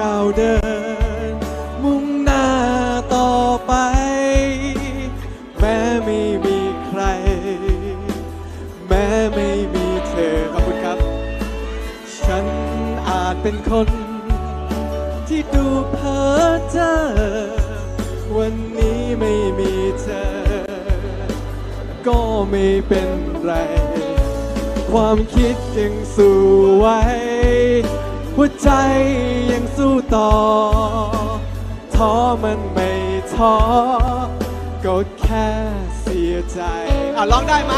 ก้าวเดิน มุ่งหน้าต่อไป แม้ไม่มีใคร แม้ไม่มีเธอขอบคุณครับ ฉันอาจเป็นคน ที่ดูเพ้อเจ้อวันนี้ไม่มีเธอ ก็ไม่เป็นไร ความคิดยังสู้ไว้ หัวใจยังสู้ต่อ ท้อมันไม่ท้อ ก็แค่เสียใจ อะร้องได้ไหม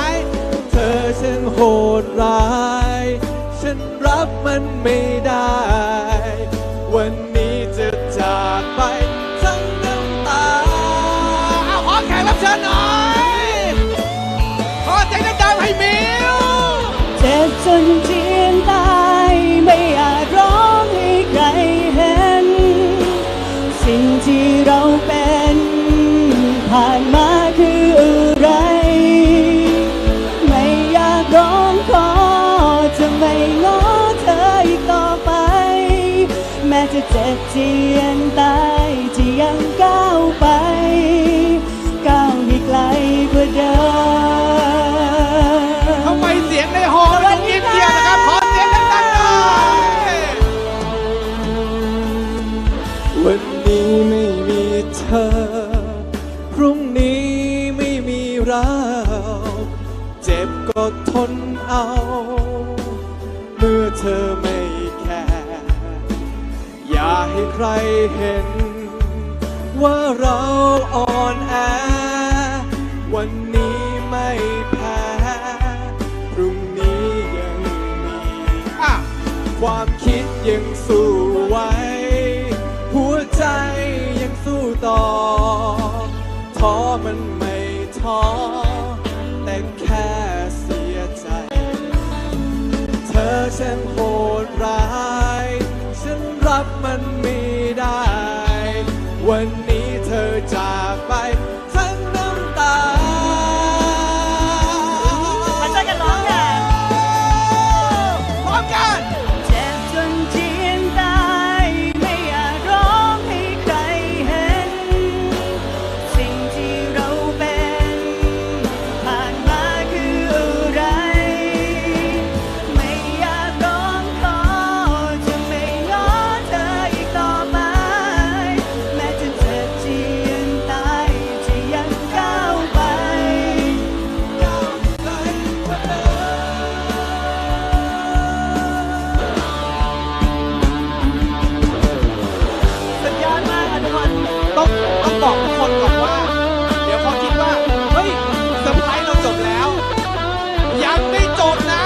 เธอฉันโหดร้าย ฉันรับมันไม่ได้ วันนี้จะจากไปทั้งน้ำตาเอาขอแขกรับเชิญหน่อย ขอเสียงดังๆให้มิว เจ็บจนเจะเจ็บเจียนตายที่ยังก้าวไป ก้าวให้ไกลกว่าเดิมทำไมเสียงในฮอลล์มันเงียบเงียบนะครับขอเสียงดังๆหน่อยวันนี้ไม่มีเธอ พรุ่งนี้ไม่มีเราเจ็บก็ทนเอา เมื่อเธอไม่ ให้ใครเห็น ว่าเราอ่อนแอ วันนี้ไม่แพ้ พรุ่งนี้ยังมีอะความคิดยังสู้ไว้ หัวใจยังสู้ต่อ ท้อมันไม่ท้อ แต่แค่เสียใจ เธอฉันโห วั ต้องต้องบอกทุกคนก่อนว่า เดี๋ยวเขาคิดว่า เฮ้ยเซอร์ไพรส์เราจบแล้ว ยังไม่จบนะ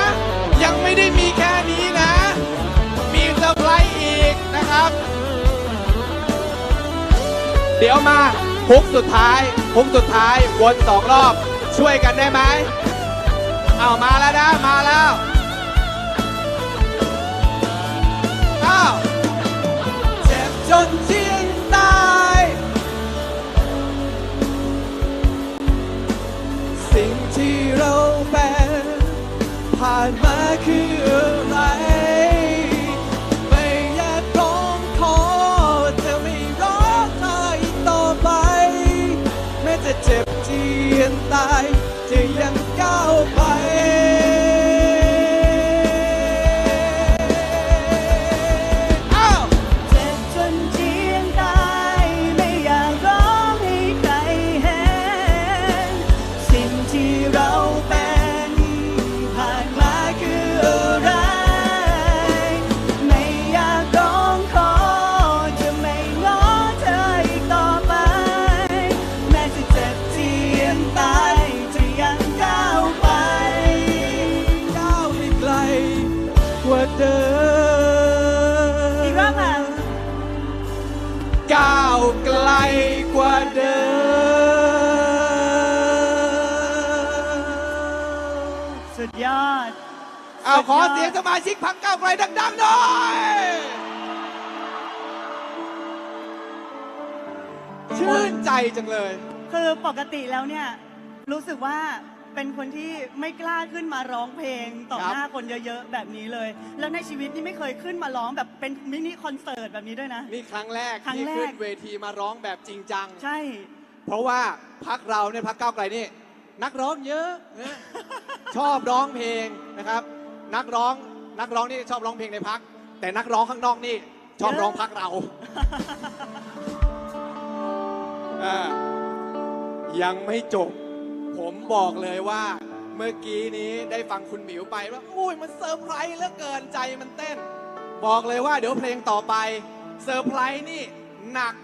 ยังไม่ได้มีแค่นี้นะ มีเซอร์ไพรส์อีกนะครับ เดี๋ยวมาฮุกสุดท้ายฮุกสุดท้ายวนสองรอบ ช่วยกันได้ไหมเอามาแล้วนะ มาแล้ว ผ่านมาคืออะไร ไม่อยากร้องขอจะไม่ร้องไห้อีกต่อไป แม้จะเจ็บเจียนตายจะยังก้าวไป เอาขอเสียงสมาชิกพักก้าวไกลดังๆหน่อยชื่นใจจังเลย คือปกติแล้วเนี่ย รู้สึกว่าเป็นคนที่ไม่กล้าขึ้นมาร้องเพลงต่อครับหน้าคนเยอะๆ แบบนี้เลย แล้วในชีวิตนี่ไม่เคยขึ้นมาร้องแบบเป็นมินิคอนเสิร์ตแบบนี้ด้วยนะ นี่ครั้งแรกครั้งที่แรกขึ้นเวทีมาร้องแบบจริงจัง ใช่ เพราะว่าพักเราเนี่ยพักก้าวไกลนี่นักร้องเยอะนะชอบร้องเพลงนะครับ นักร้องนักร้องนี่ชอบร้องเพลงในพัก แต่นักร้องข้างนอกนี่ชอบร้องพักเราอ่ายังไม่จบ ผมบอกเลยว่าเมื่อกี้นี้ได้ฟังคุณหมิวไปว่าอุ้ยมันเซอร์ไพรส์เหลือเกินใจมันเต้น บอกเลยว่าเดี๋ยวเพลงต่อไปเซอร์ไพรส์นี่หนัก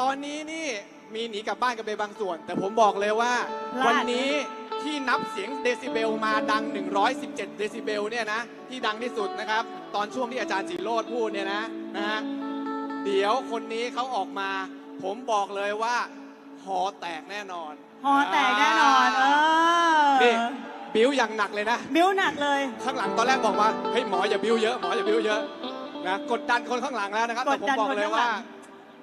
ตอนนี้นี่มีหนีกลับบ้านกันไปบางส่วน แต่ผมบอกเลยว่าพลาดวันนี้ ที่นับเสียงเดซิเบลมาดัง 117 เดซิเบลเนี่ยนะที่ดังที่สุดนะครับ ตอนช่วงที่อาจารย์สีโรดพูดเนี่ยนะนะฮะเดี๋ยวคนนี้เขาออกมา ผมบอกเลยว่าหอแตกแน่นอนฮอแตกแน่นอนเออนี่บิ้วอย่างหนักเลยนะ บิ้วหนักเลย ข้างหลังตอนแรกบอกว่าเฮ้ยหมออย่าบิ้วเยอะหมออย่าบิ้วเยอะนะกดดันคนข้างหลังแล้วนะครับแต่ผมกดดันบอกคนเลยข้างหลัว่าง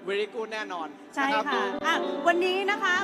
very good แน่นอนใช่นรับค่ะอะวันนี้นะคะ